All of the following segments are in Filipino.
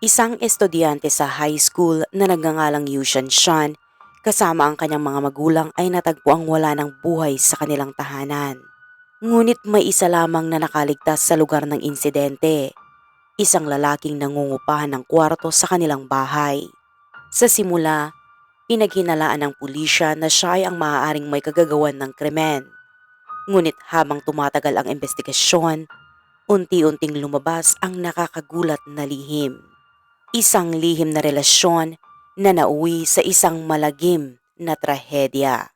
Isang estudyante sa high school na nagngangalang Yushan Shan kasama ang kanyang mga magulang ay natagpuang wala ng buhay sa kanilang tahanan. Ngunit may isa lamang na nakaligtas sa lugar ng insidente. Isang lalaking nangungupahan ng kwarto sa kanilang bahay. Sa simula, pinaghinalaan ng pulisya na siya ay ang maaaring may kagagawan ng krimen. Ngunit habang tumatagal ang investigasyon, unti-unting lumabas ang nakakagulat na lihim. Isang lihim na relasyon na nauwi sa isang malagim na trahedya.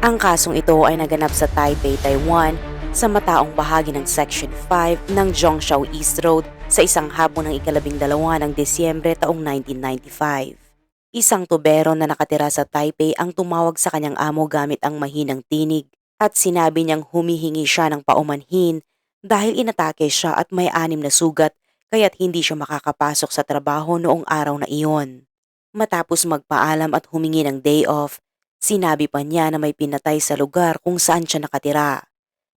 Ang kasong ito ay naganap sa Taipei, Taiwan sa mataong bahagi ng Section 5 ng Zhongshan East Road sa isang hapon ng ikalabing dalawa ng Disyembre taong 1995. Isang tubero na nakatira sa Taipei ang tumawag sa kanyang amo gamit ang mahinang tinig at sinabi niyang humihingi siya ng paumanhin dahil inatake siya at may anim na sugat kaya't hindi siya makakapasok sa trabaho noong araw na iyon. Matapos magpaalam at humingi ng day off, sinabi pa niya na may pinatay sa lugar kung saan siya nakatira.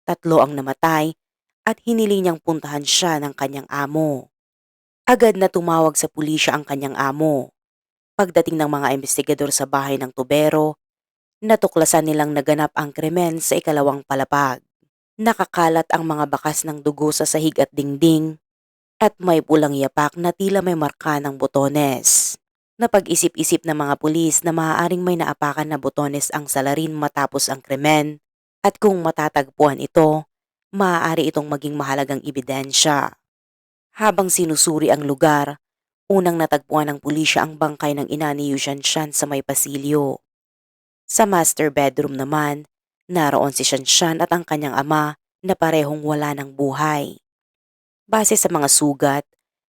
Tatlo ang namatay at hiniling niyang puntahan siya ng kanyang amo. Agad na tumawag sa pulisya ang kanyang amo. Pagdating ng mga investigador sa bahay ng tubero, natuklasan nilang naganap ang krimen sa ikalawang palapag. Nakakalat ang mga bakas ng dugo sa sahig at dingding at may pulang yapak na tila may marka ng botones. Napag-isip-isip ng mga pulis na maaaring may naapakan na botones ang salarin matapos ang krimen at kung matatagpuan ito, maaari itong maging mahalagang ebidensya. Habang sinusuri ang lugar, unang natagpuan ng pulisya ang bangkay ng ina ni Yushan Shan sa may pasilyo. Sa master bedroom naman, naroon si Shan Shan at ang kanyang ama na parehong wala ng buhay. Base sa mga sugat,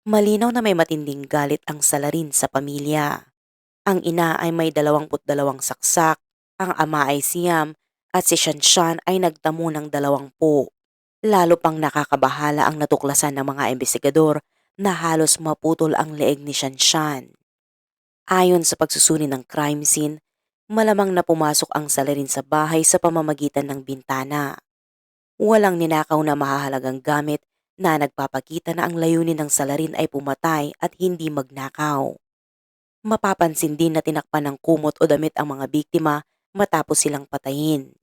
malinaw na may matinding galit ang salarin sa pamilya. Ang ina ay may 22 saksak, ang ama ay siyam at si Shan Shan ay nagtamo ng dalawangpu. Lalo pang nakakabahala ang natuklasan ng mga investigador na halos maputol ang leeg ni Shan Shan. Ayon sa pagsusuni ng crime scene, malamang na pumasok ang salarin sa bahay sa pamamagitan ng bintana. Walang ninakaw na mahahalagang gamit na nagpapakita na ang layunin ng salarin ay pumatay at hindi magnakaw. Mapapansin din na tinakpan ng kumot o damit ang mga biktima matapos silang patayin.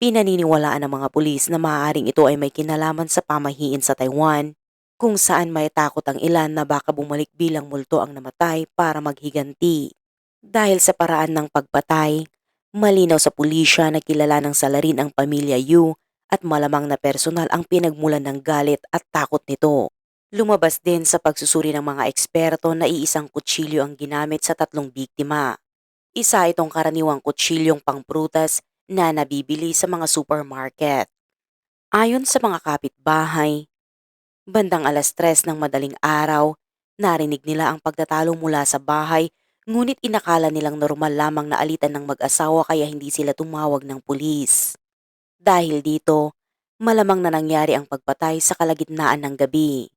Pinaniniwalaan ng mga pulis na maaaring ito ay may kinalaman sa pamahiin sa Taiwan kung saan may takot ang ilan na baka bumalik bilang multo ang namatay para maghiganti. Dahil sa paraan ng pagpatay, malinaw sa pulisya na kilala ng salarin ang pamilya Yu at malamang na personal ang pinagmulan ng galit at takot nito. Lumabas din sa pagsusuri ng mga eksperto na iisang kutsilyo ang ginamit sa tatlong biktima. Isa itong karaniwang kutsilyong pangprutas na nabibili sa mga supermarket. Ayon sa mga kapitbahay, bandang alas tres ng madaling araw, narinig nila ang pagtatalo mula sa bahay ngunit inakala nilang normal lamang na alitan ng mag-asawa kaya hindi sila tumawag ng pulis. Dahil dito, malamang na nangyari ang pagpatay sa kalagitnaan ng gabi.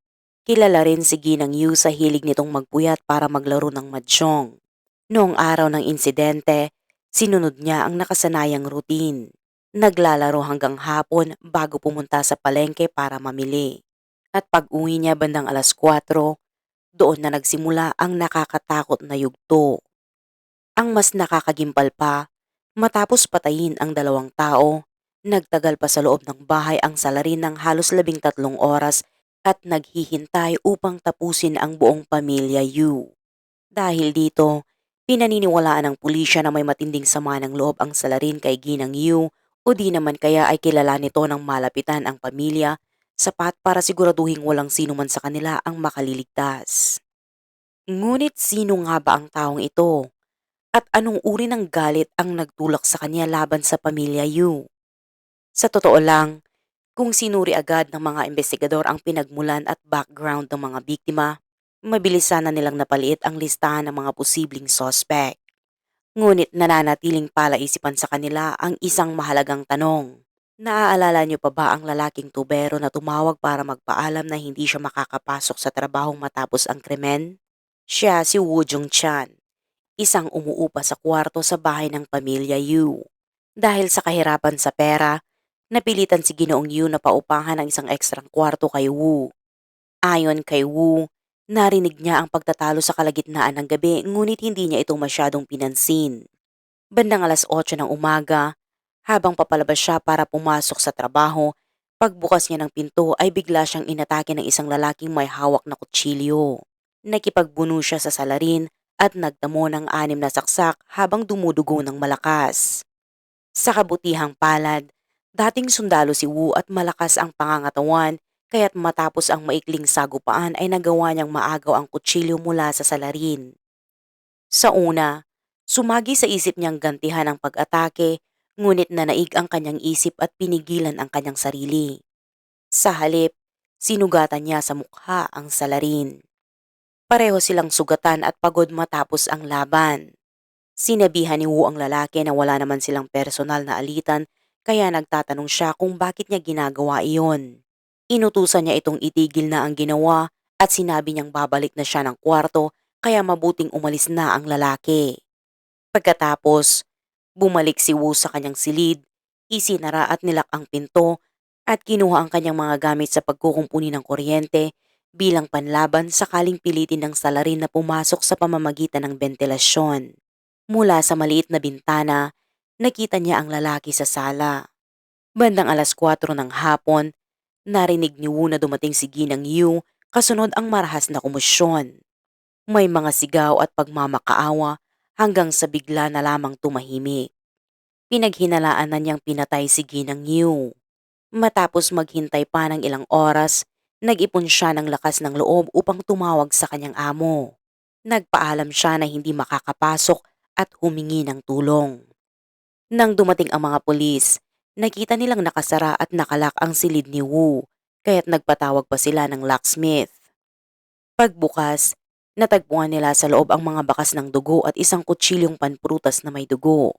Kilala rin si Ginang Yu sa hilig nitong magpuyat para maglaro ng mahjong. Noong araw ng insidente, sinunod niya ang nakasanayang routine. Naglalaro hanggang hapon bago pumunta sa palengke para mamili. At pag uwi niya bandang alas 4, doon na nagsimula ang nakakatakot na yugto. Ang mas nakakagimpal pa, matapos patayin ang dalawang tao, nagtagal pa sa loob ng bahay ang salarin ng halos labing tatlong oras at naghihintay upang tapusin ang buong pamilya Yu. Dahil dito, pinaniniwalaan ng pulisya na may matinding sama ng loob ang salarin kay Ginang Yu o di naman kaya ay kilala nito ng malapitan ang pamilya sapat para siguraduhin walang sino man sa kanila ang makaliligtas. Ngunit sino nga ba ang taong ito? At anong uri ng galit ang nagtulak sa kanya laban sa pamilya Yu? Sa totoo lang, kung sinuri agad ng mga investigador ang pinagmulan at background ng mga biktima, mabilis sana nilang napaliit ang listahan ng mga posibleng suspect. Ngunit nananatiling palaisipan sa kanila ang isang mahalagang tanong. Naaalala niyo pa ba ang lalaking tubero na tumawag para magpaalam na hindi siya makakapasok sa trabahong matapos ang krimen? Siya si Woo Jung Chan, isang umuupa sa kwarto sa bahay ng pamilya Yu. Dahil sa kahirapan sa pera, napilitan si Ginoong Yu na paupahan ng isang ekstrang kwarto kay Wu. Ayon kay Wu, narinig niya ang pagtatalo sa kalagitnaan ng gabi ngunit hindi niya ito masyadong pinansin. Bandang alas 8 ng umaga, habang papalabas siya para pumasok sa trabaho, pagbukas niya ng pinto ay bigla siyang inatake ng isang lalaking may hawak na kutsilyo. Nakipagbuno siya sa salarin at nagdamo ng anim na saksak habang dumudugo ng malakas. Sa kabutihang palad, dating sundalo si Wu at malakas ang pangangatawan kaya't matapos ang maikling sagupaan ay nagawa niyang maagaw ang kutsilyo mula sa salarin. Sa una, sumagi sa isip niyang gantihan ang pag-atake ngunit nanaig ang kanyang isip at pinigilan ang kanyang sarili. Sa halip, sinugatan niya sa mukha ang salarin. Pareho silang sugatan at pagod matapos ang laban. Sinabihan ni Wu ang lalaki na wala naman silang personal na alitan kaya nagtatanong siya kung bakit niya ginagawa iyon. Inutusan niya itong itigil na ang ginawa at sinabi niyang babalik na siya ng kwarto kaya mabuting umalis na ang lalaki. Pagkatapos, bumalik si Wu sa kanyang silid, isinara at nilak ang pinto at kinuha ang kanyang mga gamit sa pagkukumpuni ng kuryente bilang panlaban sakaling pilitin ng salarin na pumasok sa pamamagitan ng ventilasyon. Mula sa maliit na bintana, nakita niya ang lalaki sa sala. Bandang alas 4 ng hapon, narinig ni Wu na dumating si Ginang Yu kasunod ang marahas na kumusyon. May mga sigaw at pagmamakaawa hanggang sa bigla na lamang tumahimik. Pinaghinalaan na niyang pinatay si Ginang Yu. Matapos maghintay pa ng ilang oras, nag-ipon siya ng lakas ng loob upang tumawag sa kanyang amo. Nagpaalam siya na hindi makakapasok at humingi ng tulong. Nang dumating ang mga pulis, nakita nilang nakasara at nakalak ang silid ni Wu, kaya't nagpatawag pa sila ng locksmith. Pagbukas, natagpuan nila sa loob ang mga bakas ng dugo at isang kutsilyong panprutas na may dugo.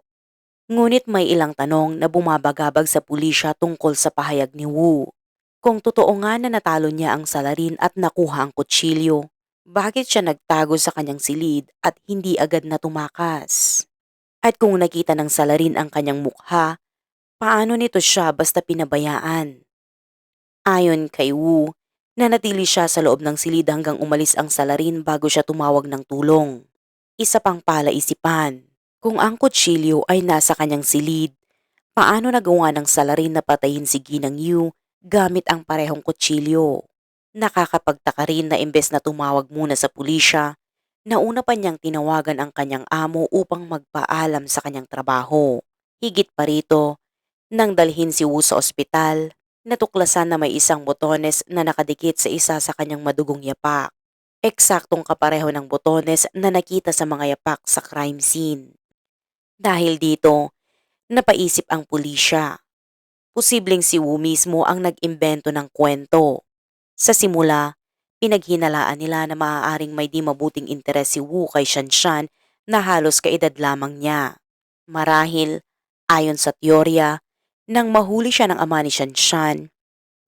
Ngunit may ilang tanong na bumabagabag sa pulisya tungkol sa pahayag ni Wu. Kung totoo nga na natalo niya ang salarin at nakuha ang kutsilyo, bakit siya nagtago sa kanyang silid at hindi agad na tumakas? At kung nakita ng salarin ang kanyang mukha, paano nito siya basta pinabayaan? Ayon kay Wu, nanatili siya sa loob ng silid hanggang umalis ang salarin bago siya tumawag ng tulong. Isa pang palaisipan, kung ang kutsilyo ay nasa kanyang silid, paano nagawa ng salarin na patayin si Ginang Yu gamit ang parehong kutsilyo? Nakakapagtaka rin na imbes na tumawag muna sa pulisya, nauna pa niyang tinawagan ang kanyang amo upang magpaalam sa kanyang trabaho. Higit pa rito, nang dalhin si Wu sa ospital, natuklasan na may isang botones na nakadikit sa isa sa kanyang madugong yapak. Eksaktong kapareho ng botones na nakita sa mga yapak sa crime scene. Dahil dito, napaisip ang pulisya. Posibleng si Wu mismo ang nag-imbento ng kwento. Sa simula, pinaghinalaan nila na maaaring may di mabuting interes si Wu kay Shanshan na halos kaedad lamang niya. Marahil, ayon sa teorya, nang mahuli siya ng ama ni Shanshan,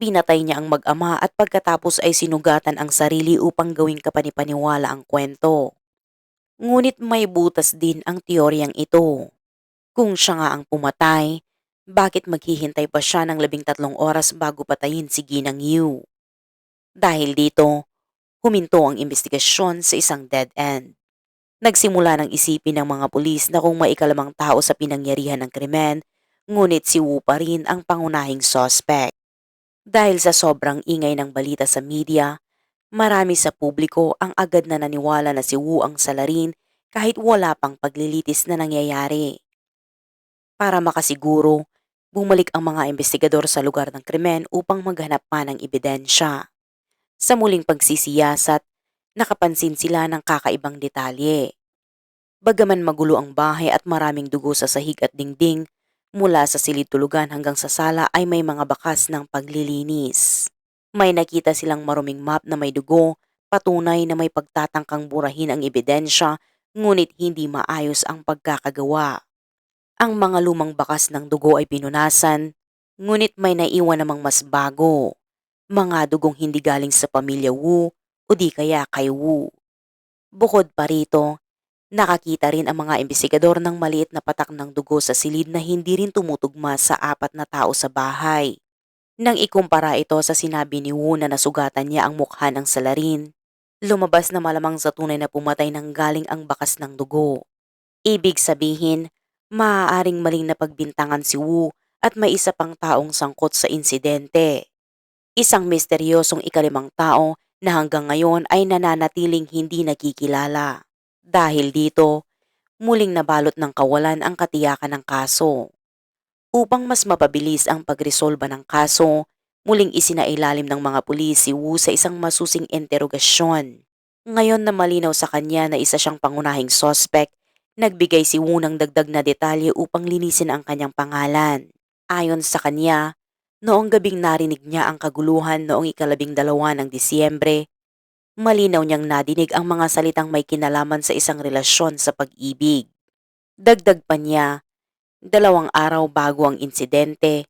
pinatay niya ang mag-ama at pagkatapos ay sinugatan ang sarili upang gawing kapanipaniwala ang kwento. Ngunit may butas din ang teoryang ito. Kung siya nga ang pumatay, bakit maghihintay pa siya ng labing tatlong oras bago patayin si Ginang Yu? Dahil dito, huminto ang investigasyon sa isang dead end. Nagsimula ng isipin ng mga pulis na kung may ikalamang tao sa pinangyarihan ng krimen, ngunit si Wu pa rin ang pangunahing suspect. Dahil sa sobrang ingay ng balita sa media, marami sa publiko ang agad na naniwala na si Wu ang salarin kahit wala pang paglilitis na nangyayari. Para makasiguro, bumalik ang mga investigador sa lugar ng krimen upang maghanap pa ng ebidensya. Sa muling pagsisiyasat, nakapansin sila ng kakaibang detalye. Bagaman magulo ang bahay at maraming dugo sa sahig at dingding, mula sa silid tulugan hanggang sa sala ay may mga bakas ng paglilinis. May nakita silang maruming map na may dugo, patunay na may pagtatangkang burahin ang ebidensya, ngunit hindi maayos ang pagkakagawa. Ang mga lumang bakas ng dugo ay pinunasan, ngunit may naiwan namang mas bago mga dugong hindi galing sa pamilya Wu o di kaya kay Wu. Bukod pa rito, Nakakita rin ang mga investigador ng maliit na patak ng dugo sa silid na hindi rin tumutugma sa apat na tao sa bahay. Nang ikumpara ito sa sinabi ni Wu na nasugatan niya ang mukha ng salarin, lumabas na malamang sa tunay na pumatay ng galing ang bakas ng dugo. Ibig sabihin, maaaring maling napagbintangan si Wu at may isa pang taong sangkot sa insidente. Isang misteryosong ikalimang tao na hanggang ngayon ay nananatiling hindi nakikilala. Dahil dito, muling nabalot ng kawalan ang katiyakan ng kaso. Upang mas mapabilis ang pagresolba ng kaso, muling isinailalim ng mga pulis si Wu sa isang masusing interogasyon. Ngayon na malinaw sa kanya na isa siyang pangunahing sospek, nagbigay si Wu ng dagdag na detalye upang linisin ang kanyang pangalan. Ayon sa kanya, noong gabing narinig niya ang kaguluhan noong ikalabing dalawa ng Disyembre, malinaw niyang nadinig ang mga salitang may kinalaman sa isang relasyon sa pag-ibig. Dagdag pa niya, dalawang araw bago ang insidente,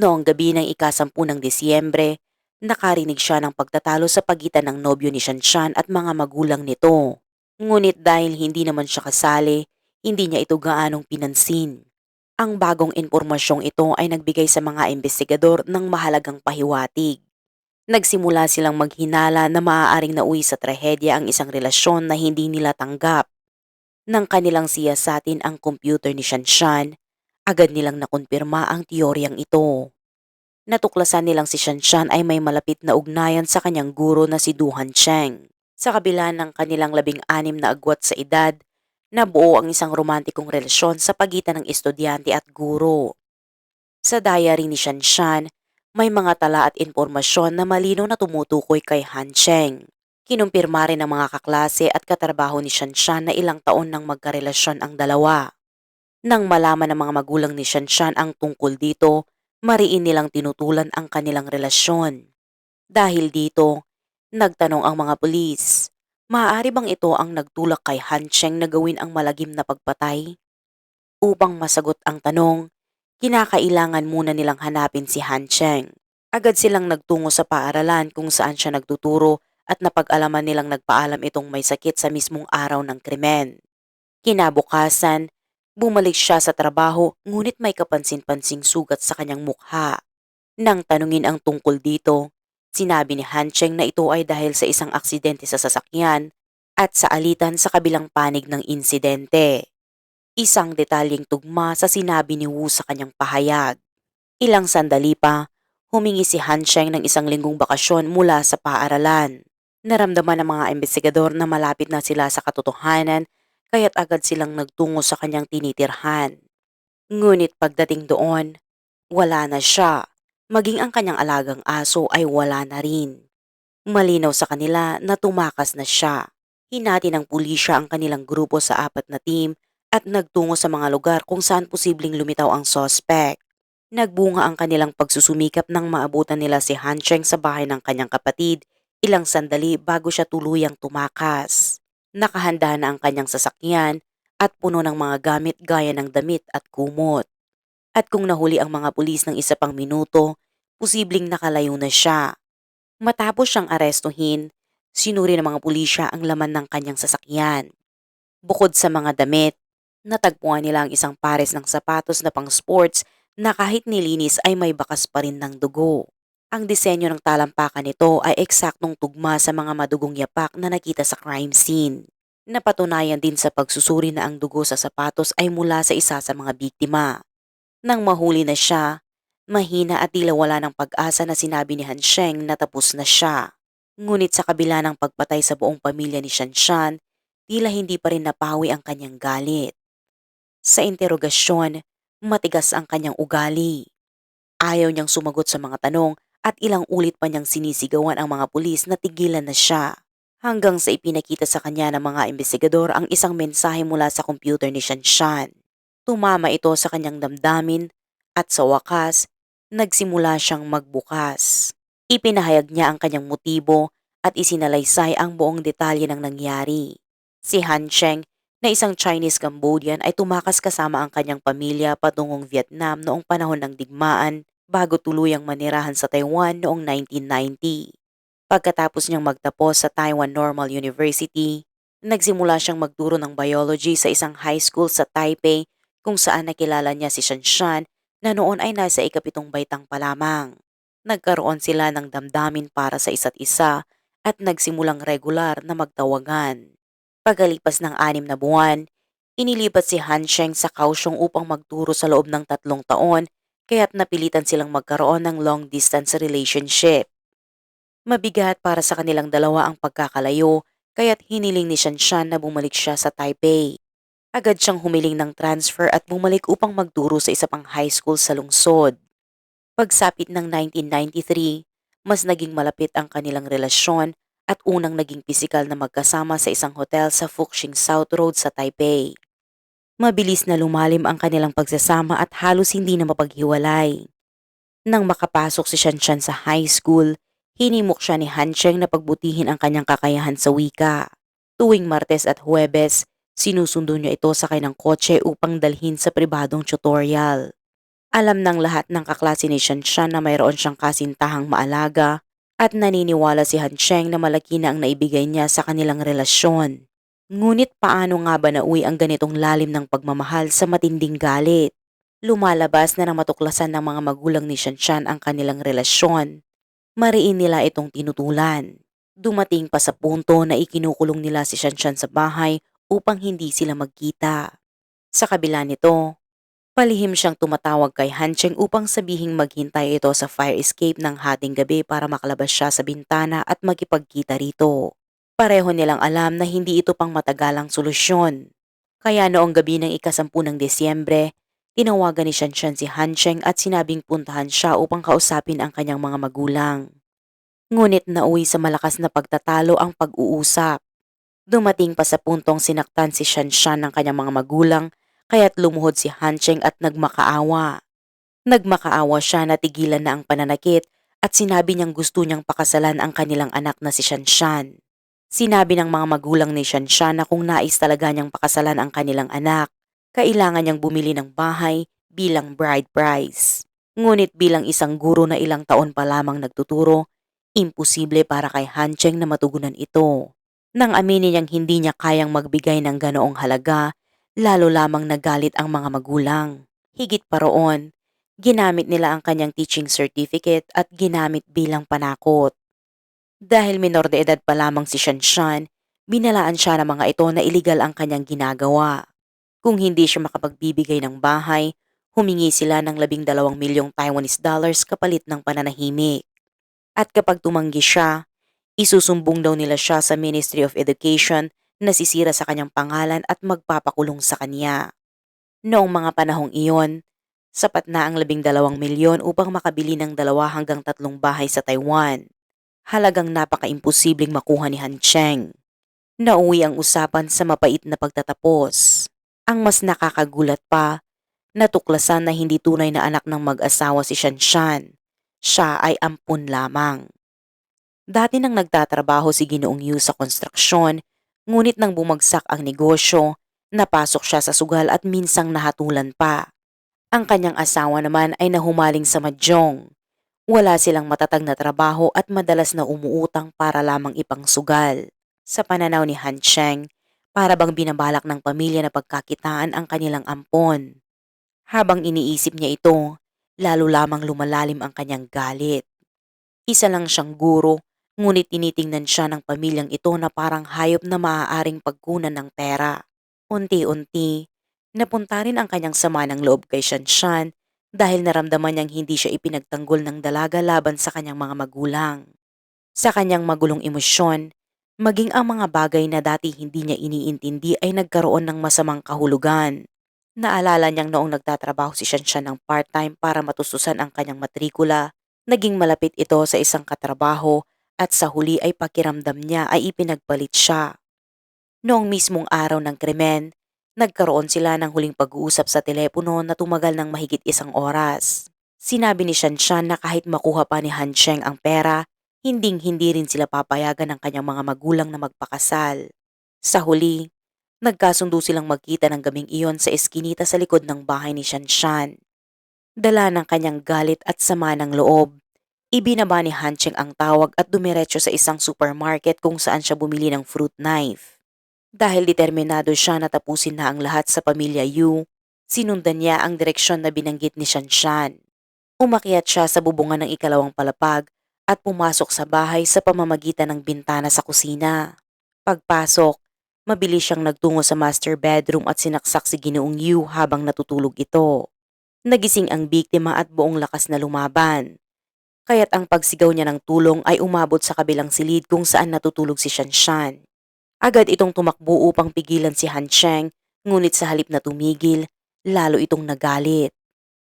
noong gabi ng ikasampu ng Disyembre, nakarinig siya ng pagtatalo sa pagitan ng nobyo ni Shanshan at mga magulang nito. Ngunit dahil hindi naman siya kasali, hindi niya ito gaanong pinansin. Ang bagong impormasyong ito ay nagbigay sa mga investigador ng mahalagang pahiwatig. Nagsimula silang maghinala na maaaring nauwi sa trahedya ang isang relasyon na hindi nila tanggap. Nang kanilang siyasatin ang computer ni Shanshan, agad nilang nakumpirma ang teoryang ito. Natuklasan nilang si Shanshan ay may malapit na ugnayan sa kanyang guro na si Duhan Cheng. Sa kabila ng kanilang labing-anim na agwat sa edad, nabuo ang isang romantikong relasyon sa pagitan ng estudyante at guro. Sa diary ni Shanshan, may mga tala at impormasyon na malino na tumutukoy kay Han Cheng. Kinumpirma rin ng mga kaklase at katrabaho ni Shanshan na ilang taon nang magkarelasyon ang dalawa. Nang malaman ng mga magulang ni Shanshan ang tungkol dito, mariin nilang tinutulan ang kanilang relasyon. Dahil dito, nagtanong ang mga pulis, maaari bang ito ang nagtulak kay Han Cheng na gawin ang malagim na pagpatay? Upang masagot ang tanong, kinakailangan muna nilang hanapin si Han Cheng. Agad silang nagtungo sa paaralan kung saan siya nagtuturo at napag-alaman nilang nagpaalam itong may sakit sa mismong araw ng krimen. Kinabukasan, bumalik siya sa trabaho ngunit may kapansin-pansing sugat sa kanyang mukha. Nang tanungin ang tungkol dito, sinabi ni Han Cheng na ito ay dahil sa isang aksidente sa sasakyan at sa alitan sa kabilang panig ng insidente. Isang detalyeng tugma sa sinabi ni Wu sa kanyang pahayag. Ilang sandali pa, humingi si Han Cheng ng isang linggong bakasyon mula sa paaralan. Naramdaman ng mga investigador na malapit na sila sa katotohanan kaya't agad silang nagtungo sa kanyang tinitirhan. Ngunit pagdating doon, wala na siya. Maging ang kanyang alagang aso ay wala na rin. Malinaw sa kanila na tumakas na siya. Hinati ng pulisya ang kanilang grupo sa apat na team at nagtungo sa mga lugar kung saan posibleng lumitaw ang sospek. Nagbunga ang kanilang pagsusumikap nang maabutan nila si Han Cheng sa bahay ng kanyang kapatid ilang sandali bago siya tuluyang tumakas. Nakahanda na ang kanyang sasakyan at puno ng mga gamit gaya ng damit at kumot. At kung nahuli ang mga pulis ng isa pang minuto, posibleng nakalayo na siya. Matapos siyang arestuhin, sinuri ng mga pulisya ang laman ng kanyang sasakyan. Bukod sa mga damit, natagpuan nila ang isang pares ng sapatos na pang sports na kahit nilinis ay may bakas pa rin ng dugo. Ang disenyo ng talampakan nito ay eksaktong tugma sa mga madugong yapak na nakita sa crime scene. Napatunayan din sa pagsusuri na ang dugo sa sapatos ay mula sa isa sa mga biktima. Nang mahuli na siya, mahina at tila wala ng pag-asa na sinabi ni Han Sheng na tapos na siya. Ngunit sa kabila ng pagpatay sa buong pamilya ni Shanshan, tila hindi pa rin napawi ang kanyang galit. Sa interogasyon, matigas ang kanyang ugali. Ayaw niyang sumagot sa mga tanong at ilang ulit pa niyang sinisigawan ang mga pulis na tigilan na siya. Hanggang sa ipinakita sa kanya ng mga investigador ang isang mensahe mula sa computer ni Shanshan. Tumama ito sa kanyang damdamin at sa wakas, nagsimula siyang magbukas. Ipinahayag niya ang kanyang motibo at isinalaysay ang buong detalye ng nangyari. Si Han Cheng na isang Chinese Cambodian ay tumakas kasama ang kanyang pamilya patungong Vietnam noong panahon ng digmaan bago tuluyang manirahan sa Taiwan noong 1990. Pagkatapos niyang magtapos sa Taiwan Normal University, Nagsimula siyang magturo ng biology sa isang high school sa Taipei kung saan nakilala niya si Shanshan na noon ay nasa ikapitong baitang pa lamang. Nagkaroon sila ng damdamin para sa isa't isa at nagsimulang regular na magtawagan. Pagalipas ng anim na buwan, inilipat si Han Sheng sa Kaohsiung upang magturo sa loob ng tatlong taon kaya't napilitan silang magkaroon ng long distance relationship. Mabigat para sa kanilang dalawa ang pagkakalayo kaya't hiniling ni Shanshan na bumalik siya sa Taipei. Agad siyang humiling ng transfer at bumalik upang magturo sa isa pang high school sa lungsod. Pagsapit ng 1993, mas naging malapit ang kanilang relasyon at unang naging pisikal na magkasama sa isang hotel sa Fuxing South Road sa Taipei. Mabilis na lumalim ang kanilang pagsasama at halos hindi na mapaghiwalay. Nang makapasok si Shanshan sa high school, hinimok siya ni Han Cheng na pagbutihin ang kanyang kakayahan sa wika. Tuwing Martes at Huwebes, sinusundo niya ito sa kanyang kotse upang dalhin sa pribadong tutorial. Alam ng lahat ng kaklase ni Shanshan na mayroon siyang kasintahang maalaga at naniniwala si Han Cheng na malaki na ang naibigay niya sa kanilang relasyon. Ngunit paano nga ba nauwi ang ganitong lalim ng pagmamahal sa matinding galit? Lumalabas na nang matuklasan ng mga magulang ni Shanshan ang kanilang relasyon. Mariin nila itong tinutulan. Dumating pa sa punto na ikinukulong nila si Shanshan sa bahay upang hindi sila magkita. Sa kabila nito, palihim siyang tumatawag kay Hancheng upang sabihing maghintay ito sa fire escape ng hating gabi para makalabas siya sa bintana at magkipagkita rito. Pareho nilang alam na hindi ito pang matagalang solusyon. Kaya noong gabi ng ikasampu ng Desyembre, tinawagan ni Shanshan si Hancheng at sinabing puntahan siya upang kausapin ang kanyang mga magulang. Ngunit nauwi sa malakas na pagtatalo ang pag-uusap. Dumating pa sa puntong sinaktan si Shanshan ng kanyang mga magulang kaya't lumuhod si Hancheng at nagmakaawa. Nagmakaawa siya na tigilan na ang pananakit at sinabi niyang gusto niyang pakasalan ang kanilang anak na si Shanshan. Sinabi ng mga magulang ni Shanshan na kung nais talaga niyang pakasalan ang kanilang anak, kailangan niyang bumili ng bahay bilang bride price. Ngunit bilang isang guro na ilang taon pa lamang nagtuturo, imposible para kay Hancheng na matugunan ito. Nang aminin niyang hindi niya kayang magbigay ng ganoong halaga, lalo lamang nagalit ang mga magulang. Higit pa roon, ginamit nila ang kanyang teaching certificate at ginamit bilang panakot. Dahil minor de edad pa lamang si Shanshan, binalaan siya ng mga ito na iligal ang kanyang ginagawa. Kung hindi siya makapagbibigay ng bahay, humingi sila ng labing dalawang milyong Taiwanese dollars kapalit ng pananahimik. At kapag tumanggi siya, isusumbong daw nila siya sa Ministry of Education na sisira sa kanyang pangalan at magpapakulong sa kanya. Noong mga panahong iyon, sapat na ang labing dalawang milyon upang makabili ng dalawa hanggang tatlong bahay sa Taiwan. Halagang napaka-imposibleng makuha ni Han Cheng. Nauwi ang usapan sa mapait na pagtatapos. Ang mas nakakagulat pa, natuklasan na hindi tunay na anak ng mag-asawa si Shanshan. Siya ay ampun lamang. Dati nang nagtatrabaho si Ginoong Yu sa konstruksyon, ngunit nang bumagsak ang negosyo, napasok siya sa sugal at minsang nahatulan pa. Ang kanyang asawa naman ay nahumaling sa madyong. Wala silang matatag na trabaho at madalas na umuutang para lamang ipang sugal. Sa pananaw ni Han Cheng, para bang binabalak ng pamilya na pagkakitaan ang kanilang ampon. Habang iniisip niya ito, lalo lamang lumalalim ang kanyang galit. Isa lang siyang guro, ngunit tinitingnan siya ng pamilyang ito na parang hayop na maaaring pagkunan ng pera. Unti-unti, napunta rin ang kanyang sama ng loob kay Shanshan dahil naramdaman niyang hindi siya ipinagtanggol ng dalaga laban sa kanyang mga magulang. Sa kanyang magulong emosyon, maging ang mga bagay na dati hindi niya iniintindi ay nagkaroon ng masamang kahulugan. Naalala niyang noong nagtatrabaho si Shanshan ng part-time para matustusan ang kanyang matrikula, naging malapit ito sa isang katrabaho at sa huli ay pakiramdam niya ay ipinagpalit siya. Noong mismong araw ng krimen, nagkaroon sila ng huling pag-uusap sa telepono na tumagal ng mahigit isang oras. Sinabi ni Shanshan na kahit makuha pa ni Han Sheng ang pera, hinding hindi rin sila papayagan ng kanyang mga magulang na magpakasal. Sa huli, Nagkasundo silang magkita ng gabing iyon sa eskinita sa likod ng bahay ni Shanshan. Dala ng kanyang galit at sama ng loob, ibinaba ni Hancheng ang tawag at dumiretso sa isang supermarket kung saan siya bumili ng fruit knife. Dahil determinado siya na tapusin na ang lahat sa pamilya Yu, sinundan niya ang direksyon na binanggit ni Shanshan. Umakyat siya sa bubungan ng ikalawang palapag at pumasok sa bahay sa pamamagitan ng bintana sa kusina. Pagpasok, mabilis siyang nagtungo sa master bedroom at sinaksak si Ginoong Yu habang natutulog ito. Nagising ang biktima at buong lakas na lumaban. Kaya't ang pagsigaw niya ng tulong ay umabot sa kabilang silid kung saan natutulog si Shanshan. Agad itong tumakbo upang pigilan si Han Sheng, ngunit sa halip na tumigil, lalo itong nagalit.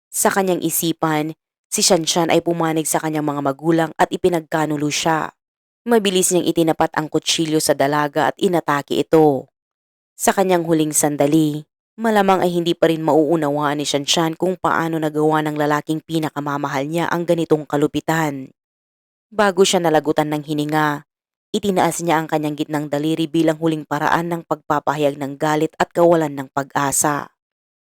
Sa kanyang isipan, si Shanshan ay pumanig sa kanyang mga magulang at ipinagkanulo siya. Mabilis niyang itinapat ang kutsilyo sa dalaga at inatake ito. Sa kanyang huling sandali, malamang ay hindi pa rin mauunawaan ni Shanshan kung paano nagawa ng lalaking pinakamamahal niya ang ganitong kalupitan. Bago siya nalagutan ng hininga, itinaas niya ang kanyang gitnang daliri bilang huling paraan ng pagpapahayag ng galit at kawalan ng pag-asa.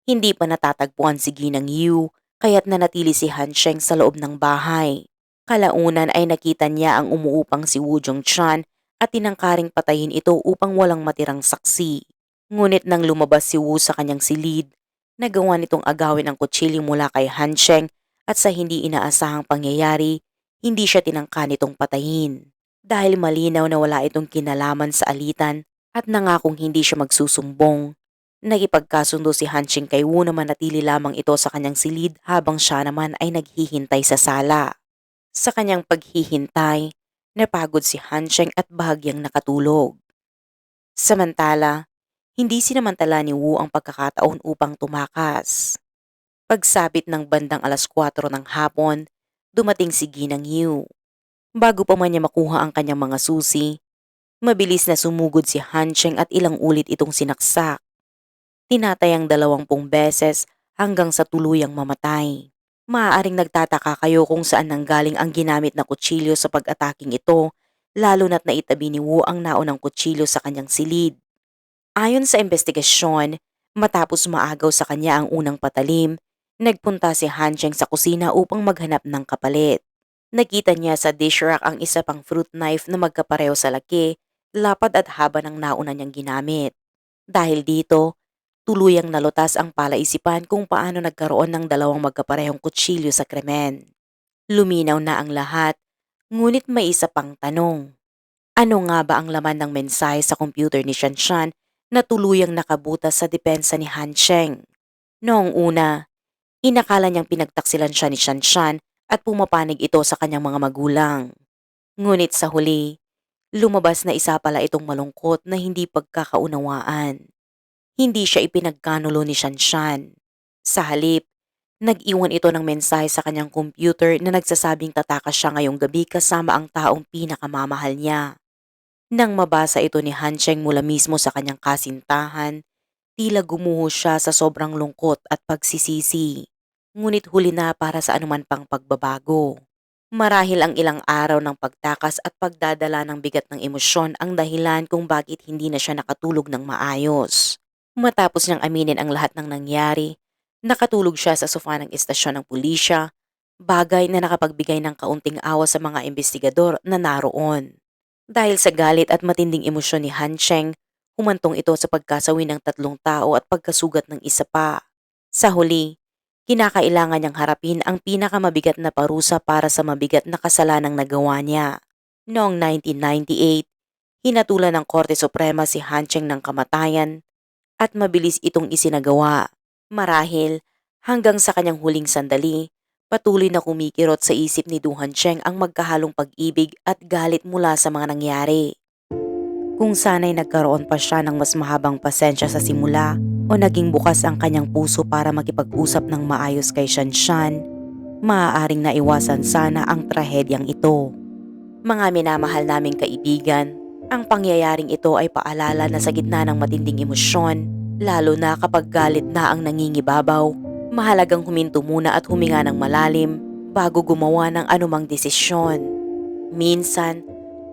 Hindi pa natatagpuan si Ginang Yu, kaya't nanatili si Han Sheng sa loob ng bahay. Kalaunan ay nakita niya ang umuupang si Wu Zhongchan at tinangkaring patayin ito upang walang matirang saksi. Ngunit nang lumabas si Wu sa kanyang silid, nagawa nitong agawin ang kutsilyo mula kay Han Sheng at sa hindi inaasahang pangyayari, hindi siya tinangka nitong patayin. Dahil malinaw na wala itong kinalaman sa alitan at nangakong hindi siya magsusumbong. Nagipagkasundo si Hanching kay Wu na manatili lamang ito sa kanyang silid habang siya naman ay naghihintay sa sala. Sa kanyang paghihintay, napagod si Hancheng at bahagyang nakatulog. Samantala, hindi sinamantala ni Wu ang pagkakataon upang tumakas. Pagsabit ng bandang alas 4 ng hapon, dumating si Ginang Yu. Bago pa man niya makuha ang kanyang mga susi, mabilis na sumugod si Hancheng at ilang ulit itong sinaksak. Tinatayang dalawampung beses hanggang sa tuluyang mamatay. Maaaring nagtataka kayo kung saan nanggaling ang ginamit na kutsilyo sa pag-ataking ito, lalo na't naitabi ni Wu ang naunang kutsilyo sa kanyang silid. Ayon sa investigasyon, matapos maagaw sa kanya ang unang patalim, nagpunta si Hancheng sa kusina upang maghanap ng kapalit. Nakita niya sa dish rack ang isa pang fruit knife na magkapareho sa laki, lapad at haba ng nauna niyang ginamit. Dahil dito, tuluyang nalutas ang palaisipan kung paano nagkaroon ng dalawang magkaparehong kutsilyo sa krimen. Luminaw na ang lahat, ngunit may isa pang tanong. Ano nga ba ang laman ng mensahe sa computer ni Shanshan na tuluyang nakabutas sa depensa ni Han Sheng? Noong una, inakala niyang pinagtaksilan siya ni Shanshan at pumapanig ito sa kanyang mga magulang. Ngunit sa huli, lumabas na isa pala itong malungkot na hindi pagkakaunawaan. Hindi siya ipinagkanulo ni Shanshan. Sa halip, nag-iwan ito ng mensahe sa kanyang computer na nagsasabing tatakas siya ngayong gabi kasama ang taong pinakamamahal niya. Nang mabasa ito ni Hancheng mula mismo sa kanyang kasintahan, tila gumuho siya sa sobrang lungkot at pagsisisi. Ngunit huli na para sa anuman pang pagbabago. Marahil ang ilang araw ng pagtakas at pagdadala ng bigat ng emosyon ang dahilan kung bakit hindi na siya nakatulog ng maayos. Matapos niyang aminin ang lahat ng nangyari, nakatulog siya sa sofa ng istasyon ng pulisya, bagay na nakapagbigay ng kaunting awa sa mga investigador na naroon. Dahil sa galit at matinding emosyon ni Han Sheng, humantong ito sa pagkasawi ng tatlong tao at pagkasugat ng isa pa. Sa huli, kinakailangan niyang harapin ang pinakamabigat na parusa para sa mabigat na kasalanang nagawa niya. Noong 1998, hinatulan ng Korte Suprema si Han Sheng ng kamatayan at mabilis itong isinagawa. Marahil, hanggang sa kanyang huling sandali, patuloy na kumikirot sa isip ni Duhan Cheng ang magkahalong pag-ibig at galit mula sa mga nangyari. Kung sana'y nagkaroon pa siya ng mas mahabang pasensya sa simula o naging bukas ang kanyang puso para makipag-usap ng maayos kay Shanshan, maaaring naiwasan sana ang trahedyang ito. Mga minamahal naming kaibigan, ang pangyayaring ito ay paalala na sa gitna ng matinding emosyon, lalo na kapag galit na ang nangingibabaw, mahalagang huminto muna at huminga ng malalim bago gumawa ng anumang desisyon. Minsan,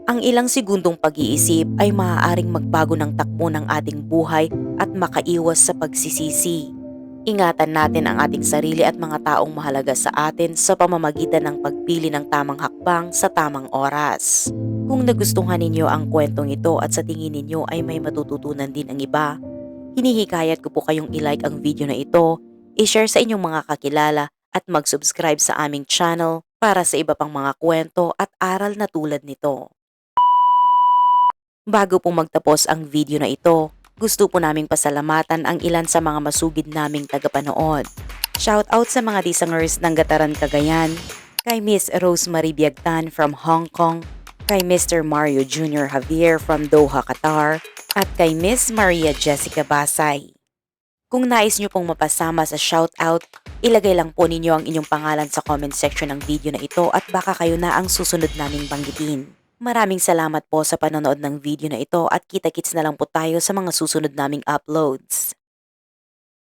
ang ilang segundong pag-iisip ay maaaring magbago ng takbo ng ating buhay at makaiwas sa pagsisisi. Ingatan natin ang ating sarili at mga taong mahalaga sa atin sa pamamagitan ng pagpili ng tamang hakbang sa tamang oras. Kung nagustuhan ninyo ang kwentong ito at sa tingin ninyo ay may matututunan din ang iba, hinihikayat ko po kayong ilike ang video na ito, i-share sa inyong mga kakilala at mag-subscribe sa aming channel para sa iba pang mga kwento at aral na tulad nito. Bago po magtapos ang video na ito, gusto po naming pasalamatan ang ilan sa mga masugid naming tagapanood. Shout out sa mga disangers ng Gataran Cagayan, kay Miss Rosemary Biagtan from Hong Kong, kay Mr. Mario Jr. Javier from Doha, Qatar, at kay Miss Maria Jessica Basay. Kung nais nyo pong mapasama sa shoutout, ilagay lang po ninyo ang inyong pangalan sa comment section ng video na ito at baka kayo na ang susunod naming banggitin. Maraming salamat po sa panonood ng video na ito at kita-kits na lang po tayo sa mga susunod naming uploads.